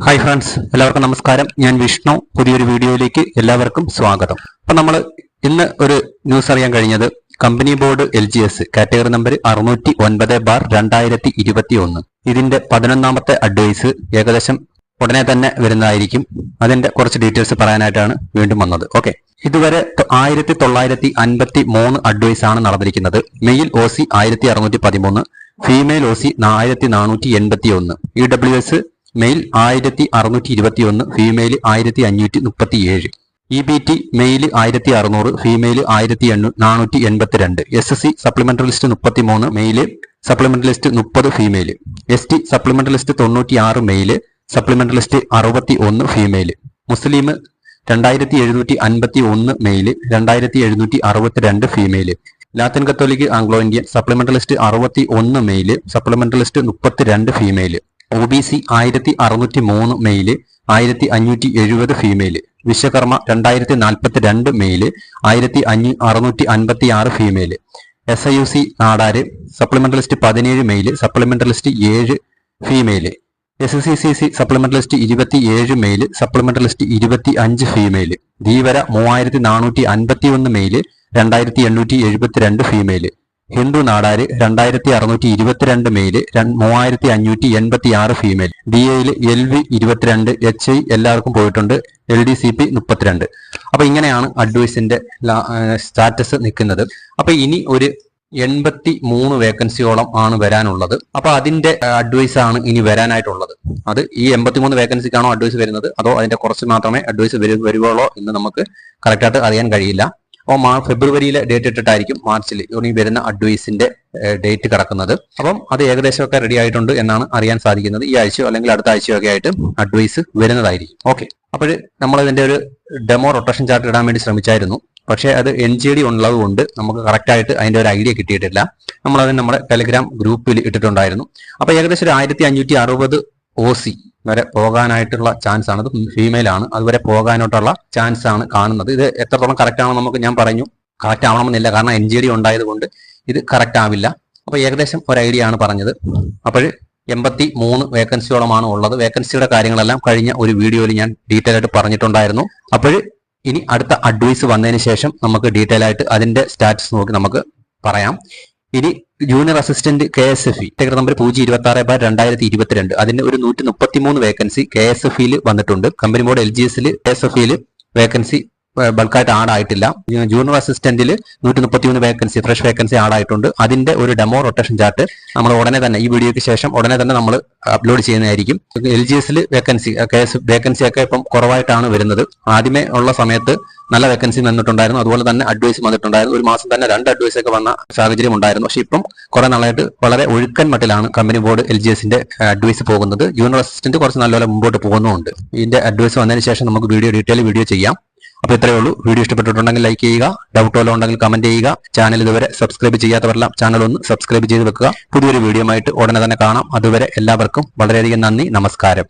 Hi friends എല്ലാവർക്കും നമസ്കാരം. ഞാൻ വിഷ്ണു. പുതിയൊരു വീഡിയോയിലേക്ക് എല്ലാവർക്കും സ്വാഗതം. അപ്പൊ നമ്മൾ ഇന്ന് ഒരു ന്യൂസ് അറിയാൻ കഴിഞ്ഞത് company board L G S category number അറുന്നൂറ്റി ഒൻപത് ബാർ രണ്ടായിരത്തി ഇരുപത്തി ഒന്ന് ഇതിന്റെ പതിനൊന്നാമത്തെ അഡ്വൈസ് ഏകദേശം ഉടനെ തന്നെ വരുന്നതായിരിക്കും. അതിന്റെ കുറച്ച് ഡീറ്റെയിൽസ് പറയാനായിട്ടാണ് വീണ്ടും വന്നത്. ഓക്കെ ഇതുവരെ ആയിരത്തി തൊള്ളായിരത്തി അൻപത്തി മൂന്ന് അഡ്വൈസ് ആണ് നടന്നിരിക്കുന്നത്. മെയിൽ ഒ സി ആയിരത്തി അറുന്നൂറ്റി പതിമൂന്ന് ഫീമെയിൽ ഒ സി ആയിരത്തി നാനൂറ്റി എൺപത്തി ഒന്ന് ഇ ഡബ്ല്യു എസ് മെയിൽ ആയിരത്തി അറുന്നൂറ്റി ഇരുപത്തി ഒന്ന് ഫീമെയിൽ ആയിരത്തി അഞ്ഞൂറ്റി മുപ്പത്തി ഏഴ് ഇ ബി ടി മെയിൽ ആയിരത്തി അറുന്നൂറ് ഫീമെയിൽ ആയിരത്തി നാനൂറ്റി എൺപത്തിരണ്ട് S S C supplementary list മുപ്പത്തി മൂന്ന് മെയിൽ സപ്ലിമെന്ററി ലിസ്റ്റ് മുപ്പത് female. S T supplementary list തൊണ്ണൂറ്റി ആറ് മെയിൽ സപ്ലിമെന്ററി ലിസ്റ്റ് അറുപത്തി ഒന്ന് ഫീമെയിൽ. മുസ്ലിം രണ്ടായിരത്തി എഴുന്നൂറ്റി അൻപത്തി ഒന്ന് മെയിൽ രണ്ടായിരത്തി എഴുന്നൂറ്റി അറുപത്തിരണ്ട് female. Latin Catholic Anglo Indian supplementary list അറുപത്തി ഒന്ന് മെയിൽ സപ്ലിമെന്ററി ലിസ്റ്റ് മുപ്പത്തിരണ്ട് ഫീമെയിൽ. ഒ ബി സി ആയിരത്തി അറുന്നൂറ്റി മൂന്ന് മെയിൽ ആയിരത്തി അഞ്ഞൂറ്റി എഴുപത് ഫീമെയിൽ. വിശ്വകർമ്മ രണ്ടായിരത്തി നാൽപ്പത്തി രണ്ട് മെയിൽ ആയിരത്തി അഞ്ഞൂ അറുന്നൂറ്റി അൻപത്തി ആറ് female. S I U C Nadar supplementary list പതിനേഴ് മെയിൽ സപ്ലിമെന്റലിസ്റ്റ് ഏഴ് female. S C C C supplementary list ഇരുപത്തി ഏഴ് മെയിൽ സപ്ലിമെന്റലിസ്റ്റ് ഇരുപത്തി അഞ്ച് ഫീമെയിൽ. ധീവര മൂവായിരത്തി നാനൂറ്റി അൻപത്തി ഒന്ന് മെയിൽ രണ്ടായിരത്തി എണ്ണൂറ്റി എഴുപത്തിരണ്ട് ഫീമെയിൽ. ഹിന്ദു നാടാര് രണ്ടായിരത്തി അറുന്നൂറ്റി ഇരുപത്തിരണ്ട് മെയിൽ മൂവായിരത്തി അഞ്ഞൂറ്റി എൺപത്തി ആറ് ഫീമെയിൽ. ഡി എയിൽ എൽ വി ഇരുപത്തിരണ്ട് എച്ച് ഐ എല്ലാവർക്കും പോയിട്ടുണ്ട് എൽ ഡി സി പി മുപ്പത്തിരണ്ട്. അപ്പൊ ഇങ്ങനെയാണ് അഡ്വൈസിന്റെ സ്റ്റാറ്റസ് നിൽക്കുന്നത്. അപ്പൊ ഇനി ഒരു എൺപത്തി മൂന്ന് വേക്കൻസിയോളം ആണ് വരാനുള്ളത്. അപ്പൊ അതിന്റെ അഡ്വൈസ് ആണ് ഇനി വരാനായിട്ടുള്ളത്. അത് ഈ എൺപത്തിമൂന്ന് വേക്കൻസിക്കാണോ അഡ്വൈസ് വരുന്നത്? അതോ അതിന്റെ കുറച്ച് മാത്രമേ അഡ്വൈസ് വരുവുള്ളോ എന്ന് നമുക്ക് കറക്റ്റായിട്ട് അറിയാൻ കഴിയില്ല. ഫെബ്രുവരിയിലെ ഡേറ്റ് ഇട്ടിട്ടായിരിക്കും മാർച്ചിൽ ഇനി വരുന്ന അഡ്വൈസിന്റെ ഡേറ്റ് കിടക്കുന്നത്. അപ്പം അത് ഏകദേശമൊക്കെ റെഡി ആയിട്ടുണ്ട് എന്നാണ് അറിയാൻ സാധിക്കുന്നത്. ഈ ആഴ്ചയോ അല്ലെങ്കിൽ അടുത്ത ആഴ്ചയോ ഒക്കെ ആയിട്ട് അഡ്വൈസ് വരുന്നതായിരിക്കും. ഓക്കെ അപ്പോൾ നമ്മൾ ഇതിന്റെ ഒരു ഡെമോ റൊട്ടേഷൻ ചാർട്ട് ഇടാൻ വേണ്ടി ശ്രമിച്ചായിരുന്നു. പക്ഷേ അത് എൻ ജി ഡി ഉള്ളത് കൊണ്ട് നമുക്ക് കറക്റ്റായിട്ട് അതിന്റെ ഒരു ഐഡിയ കിട്ടിയിട്ടില്ല. നമ്മൾ അത് നമ്മുടെ ടെലിഗ്രാം ഗ്രൂപ്പിൽ ഇട്ടിട്ടുണ്ടായിരുന്നു. അപ്പൊ ഏകദേശം ഒരു ആയിരത്തി അഞ്ഞൂറ്റി അറുപത് ഒ സി വരെ പോകാനായിട്ടുള്ള ചാൻസ് ആണ് ഇത് ഫീമെയിൽ ആണ്. അതുവരെ പോകാനായിട്ടുള്ള ചാൻസ് ആണ് കാണുന്നത്. ഇത് എത്രത്തോളം കറക്റ്റ് ആണെന്ന് നമുക്ക് ഞാൻ പറഞ്ഞു. കറക്റ്റ് ആവണമെന്നില്ല. കാരണം എൻ ജി ഡി ഉണ്ടായതുകൊണ്ട് ഇത് കറക്റ്റ് ആവില്ല. അപ്പോൾ ഏകദേശം ഒരു ഐഡിയ ആണ് പറഞ്ഞത്. അപ്പോൾ എൺപത്തി മൂന്ന് വേക്കൻസിയോളമാണ് ഉള്ളത്. വേക്കൻസിയുടെ കാര്യങ്ങളെല്ലാം കഴിഞ്ഞ ഒരു വീഡിയോയിൽ ഞാൻ ഡീറ്റെയിൽ ആയിട്ട് പറഞ്ഞിട്ടുണ്ടായിരുന്നു. അപ്പോൾ ഇനി അടുത്ത അഡ്വൈസ് വന്നതിന് ശേഷം നമുക്ക് ഡീറ്റെയിൽ ആയിട്ട് അതിന്റെ സ്റ്റാറ്റസ് നോക്കി നമുക്ക് പറയാം. ഇനി junior assistant K S F E ticket number പൂജ്യം ഇരുപത്തി ആറ് ബാർ രണ്ടായിരത്തി ഇരുപത്തിരണ്ട് അതിന് ഒരു നൂറ്റി മുപ്പത്തി മൂന്ന് വേക്കൻസി കെ എസ് എഫ് ഇയിൽ വന്നിട്ടുണ്ട് കമ്പനി ബോർഡ് എൽ ജി എസിൽ കെ എസ് എഫ് ഇയിൽ വേക്കൻസി ബൾക്കായിട്ട് ആഡ് ആയിട്ടില്ല. ജൂനിയർ അസിസ്റ്റന്റിൽ നൂറ്റി മുപ്പത്തിമൂന്ന് വേക്കൻസി ഫ്രഷ് വേക്കൻസി ആഡ് ആയിട്ടുണ്ട്. അതിന്റെ ഒരു ഡെമോ റൊട്ടേഷൻ ചാർട്ട് നമ്മൾ ഉടനെ തന്നെ ഈ വീഡിയോയ്ക്ക് ശേഷം ഉടനെ തന്നെ നമ്മൾ അപ്ലോഡ് ചെയ്യുന്നതായിരിക്കും. എൽ ജി എസിൽ വേക്കൻസി കേസ് വേക്കൻസി ഒക്കെ ഇപ്പം കുറവായിട്ടാണ് വരുന്നത്. ആദ്യമേ ഉള്ള സമയത്ത് നല്ല വേക്കൻസി വന്നിട്ടുണ്ടായിരുന്നു അതുപോലെ തന്നെ അഡ്വൈസ് വന്നിട്ടുണ്ടായിരുന്നു. ഒരു മാസം തന്നെ രണ്ട് അഡ്വൈസ് ഒക്കെ വന്ന സാഹചര്യം ഉണ്ടായിരുന്നു. പക്ഷെ ഇപ്പം കുറെ നാളായിട്ട് വളരെ ഒഴുക്കൻ മട്ടിലാണ് കമ്പനി ബോർഡ് എൽ ജി എസിന്റെ അഡ്വൈസ് പോകുന്നത്. ജൂനിയർ അസിസ്റ്റന്റ് കുറച്ച് നല്ലപോലെ മുമ്പോട്ട് പോകുന്നുണ്ട് ഇതിന്റെ അഡ്വൈസ് വന്നതിന് ശേഷം നമുക്ക് വീഡിയോ ഡീറ്റെയിൽ വീഡിയോ ചെയ്യാം. അപ്പൊ ഇത്രയേ ഉള്ളൂ. വീഡിയോ ഇഷ്ടപ്പെട്ടിട്ടുണ്ടെങ്കിൽ ലൈക്ക് ചെയ്യുക. ഡൗട്ട് വല്ലതും ഉണ്ടെങ്കിൽ കമന്റ് ചെയ്യുക. ചാനൽ ഇതുവരെ സബ്സ്ക്രൈബ് ചെയ്യാത്തവരെല്ലാം ചാനൽ ഒന്ന് സബ്സ്ക്രൈബ് ചെയ്ത് വെക്കുക. പുതിയൊരു വീഡിയോ ആയിട്ട് ഉടനെ തന്നെ കാണാം. അതുവരെ എല്ലാവർക്കും വളരെയധികം നന്ദി. നമസ്കാരം.